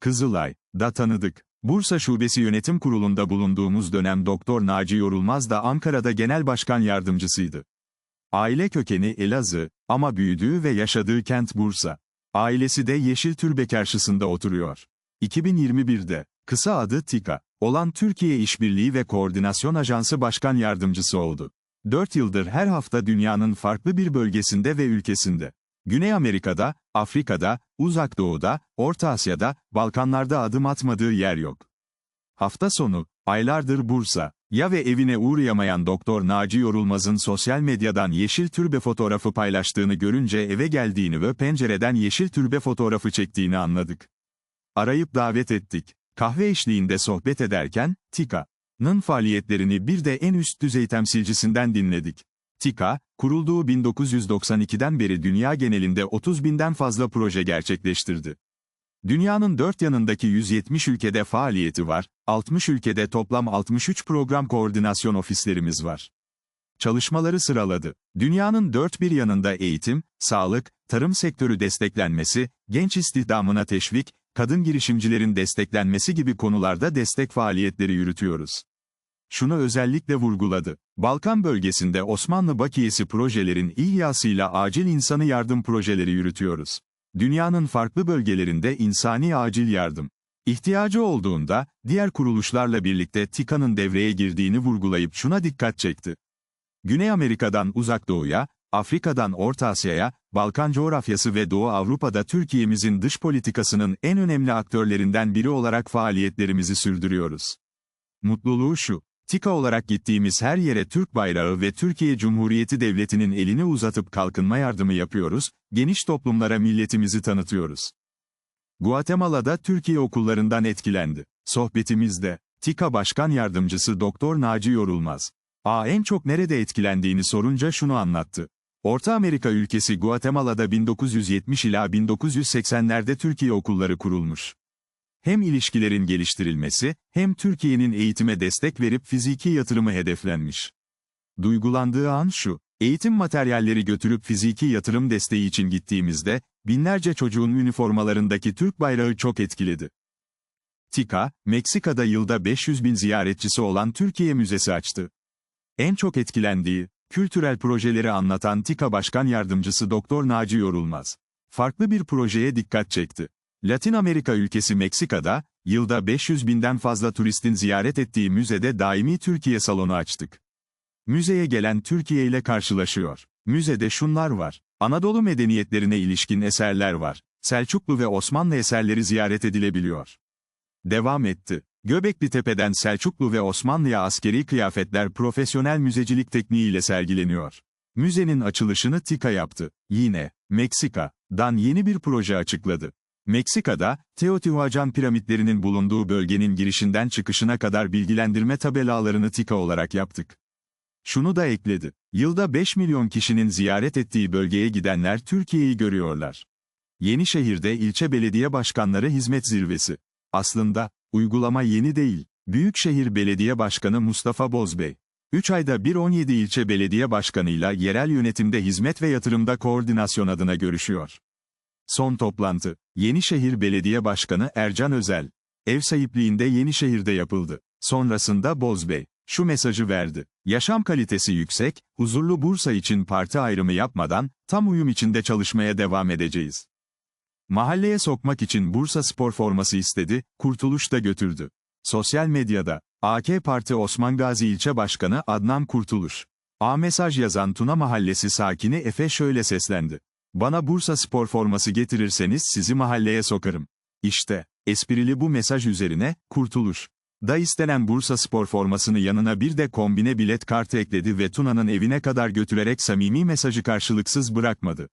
Kızılay, da tanıdık. Bursa Şubesi Yönetim Kurulu'nda bulunduğumuz dönem Doktor Naci Yorulmaz da Ankara'da Genel Başkan Yardımcısıydı. Aile kökeni Elazığ ama büyüdüğü ve yaşadığı kent Bursa. Ailesi de Yeşil Türbe karşısında oturuyor. 2021'de, kısa adı TİKA, olan Türkiye İşbirliği ve Koordinasyon Ajansı Başkan Yardımcısı oldu. 4 yıldır her hafta dünyanın farklı bir bölgesinde ve ülkesinde. Güney Amerika'da, Afrika'da, Uzak Doğu'da, Orta Asya'da, Balkanlarda adım atmadığı yer yok. Hafta sonu, aylardır Bursa, ya ve evine uğrayamayan Doktor Naci Yorulmaz'ın sosyal medyadan yeşil türbe fotoğrafı paylaştığını görünce eve geldiğini ve pencereden yeşil türbe fotoğrafı çektiğini anladık. Arayıp davet ettik. Kahve eşliğinde sohbet ederken, TİKA'nın faaliyetlerini bir de en üst düzey temsilcisinden dinledik. TİKA, kurulduğu 1992'den beri dünya genelinde 30 binden fazla proje gerçekleştirdi. Dünyanın dört yanındaki 170 ülkede faaliyeti var, 60 ülkede toplam 63 program koordinasyon ofislerimiz var. Çalışmaları sıraladı. Dünyanın dört bir yanında eğitim, sağlık, tarım sektörü desteklenmesi, genç istihdamına teşvik, kadın girişimcilerin desteklenmesi gibi konularda destek faaliyetleri yürütüyoruz. Şunu özellikle vurguladı. Balkan bölgesinde Osmanlı bakiyesi projelerin ihyasıyla acil insanı yardım projeleri yürütüyoruz. Dünyanın farklı bölgelerinde insani acil yardım. İhtiyacı olduğunda, diğer kuruluşlarla birlikte TİKA'nın devreye girdiğini vurgulayıp şuna dikkat çekti. Güney Amerika'dan Uzak Doğu'ya, Afrika'dan Orta Asya'ya, Balkan coğrafyası ve Doğu Avrupa'da Türkiye'mizin dış politikasının en önemli aktörlerinden biri olarak faaliyetlerimizi sürdürüyoruz. Mutluluğu şu, TİKA olarak gittiğimiz her yere Türk bayrağı ve Türkiye Cumhuriyeti Devleti'nin elini uzatıp kalkınma yardımı yapıyoruz, geniş toplumlara milletimizi tanıtıyoruz. Guatemala'da Türkiye okullarından etkilendi. Sohbetimizde, TİKA Başkan Yardımcısı Doktor Naci Yorulmaz. A en çok nerede etkilendiğini sorunca şunu anlattı. Orta Amerika ülkesi Guatemala'da 1970 ila 1980'lerde Türkiye okulları kurulmuş. Hem ilişkilerin geliştirilmesi, hem Türkiye'nin eğitime destek verip fiziki yatırımı hedeflenmiş. Duygulandığı an şu, eğitim materyalleri götürüp fiziki yatırım desteği için gittiğimizde, binlerce çocuğun üniformalarındaki Türk bayrağı çok etkiledi. TİKA, Meksika'da yılda 500 bin ziyaretçisi olan Türkiye Müzesi açtı. En çok etkilendiği, kültürel projeleri anlatan TİKA Başkan Yardımcısı Doktor Naci Yorulmaz. Farklı bir projeye dikkat çekti. Latin Amerika ülkesi Meksika'da, yılda 500 binden fazla turistin ziyaret ettiği müzede daimi Türkiye salonu açtık. Müzeye gelen Türkiye ile karşılaşıyor. Müzede şunlar var. Anadolu medeniyetlerine ilişkin eserler var. Selçuklu ve Osmanlı eserleri ziyaret edilebiliyor. Devam etti. Göbekli Tepe'den Selçuklu ve Osmanlı'ya askeri kıyafetler profesyonel müzecilik tekniğiyle sergileniyor. Müzenin açılışını TİKA yaptı. Yine, Meksika'dan yeni bir proje açıkladı. Meksika'da, Teotihuacan piramitlerinin bulunduğu bölgenin girişinden çıkışına kadar bilgilendirme tabelalarını TİKA olarak yaptık. Şunu da ekledi. Yılda 5 milyon kişinin ziyaret ettiği bölgeye gidenler Türkiye'yi görüyorlar. Yenişehir'de ilçe belediye başkanları hizmet zirvesi. Aslında, uygulama yeni değil. Büyükşehir Belediye Başkanı Mustafa Bozbey. 3 ayda bir 17 ilçe belediye başkanıyla yerel yönetimde hizmet ve yatırımda koordinasyon adına görüşüyor. Son toplantı, Yenişehir Belediye Başkanı Ercan Özel. Ev sahipliğinde Yenişehir'de yapıldı. Sonrasında Bozbey, şu mesajı verdi. Yaşam kalitesi yüksek, huzurlu Bursa için parti ayrımı yapmadan, tam uyum içinde çalışmaya devam edeceğiz. Mahalleye sokmak için Bursa spor forması istedi, Kurtuluş da götürdü. Sosyal medyada, AK Parti Osman Gazi İlçe Başkanı Adnan Kurtuluş. A mesaj yazan Tuna Mahallesi sakini Efe şöyle seslendi. Bana Bursa spor forması getirirseniz sizi mahalleye sokarım. İşte, esprili bu mesaj üzerine, Kurtuluş. Da istenen Bursa spor formasını yanına bir de kombine bilet kartı ekledi ve Tuna'nın evine kadar götürerek samimi mesajı karşılıksız bırakmadı.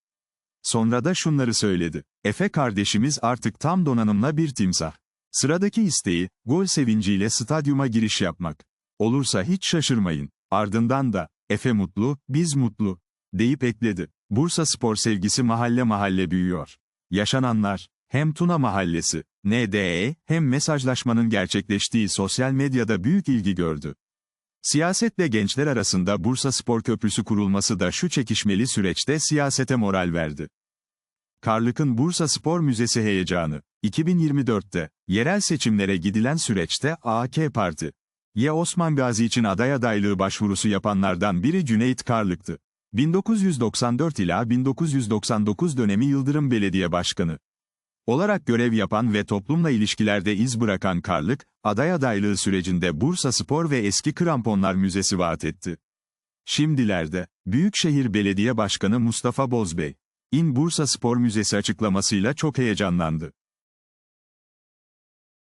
Sonra da şunları söyledi. Efe kardeşimiz artık tam donanımla bir timsah. Sıradaki isteği, gol sevinciyle stadyuma giriş yapmak. Olursa hiç şaşırmayın. Ardından da, Efe mutlu, biz mutlu, deyip ekledi. Bursa spor sevgisi mahalle mahalle büyüyor. Yaşananlar, hem Tuna Mahallesi, NDE, hem mesajlaşmanın gerçekleştiği sosyal medyada büyük ilgi gördü. Siyasetle gençler arasında Bursa Spor Köprüsü kurulması da şu çekişmeli süreçte siyasete moral verdi. Karlık'ın Bursa Spor Müzesi heyecanı. 2024'te, yerel seçimlere gidilen süreçte AK Parti, Y. Osman Gazi için aday adaylığı başvurusu yapanlardan biri Cüneyt Karlık'tı. 1994 ila 1999 dönemi Yıldırım Belediye Başkanı olarak görev yapan ve toplumla ilişkilerde iz bırakan Karlık, aday adaylığı sürecinde Bursa Spor ve Eski Kramponlar Müzesi vaat etti. Şimdilerde, Büyükşehir Belediye Başkanı Mustafa Bozbey, İn Bursa Spor Müzesi açıklamasıyla çok heyecanlandı.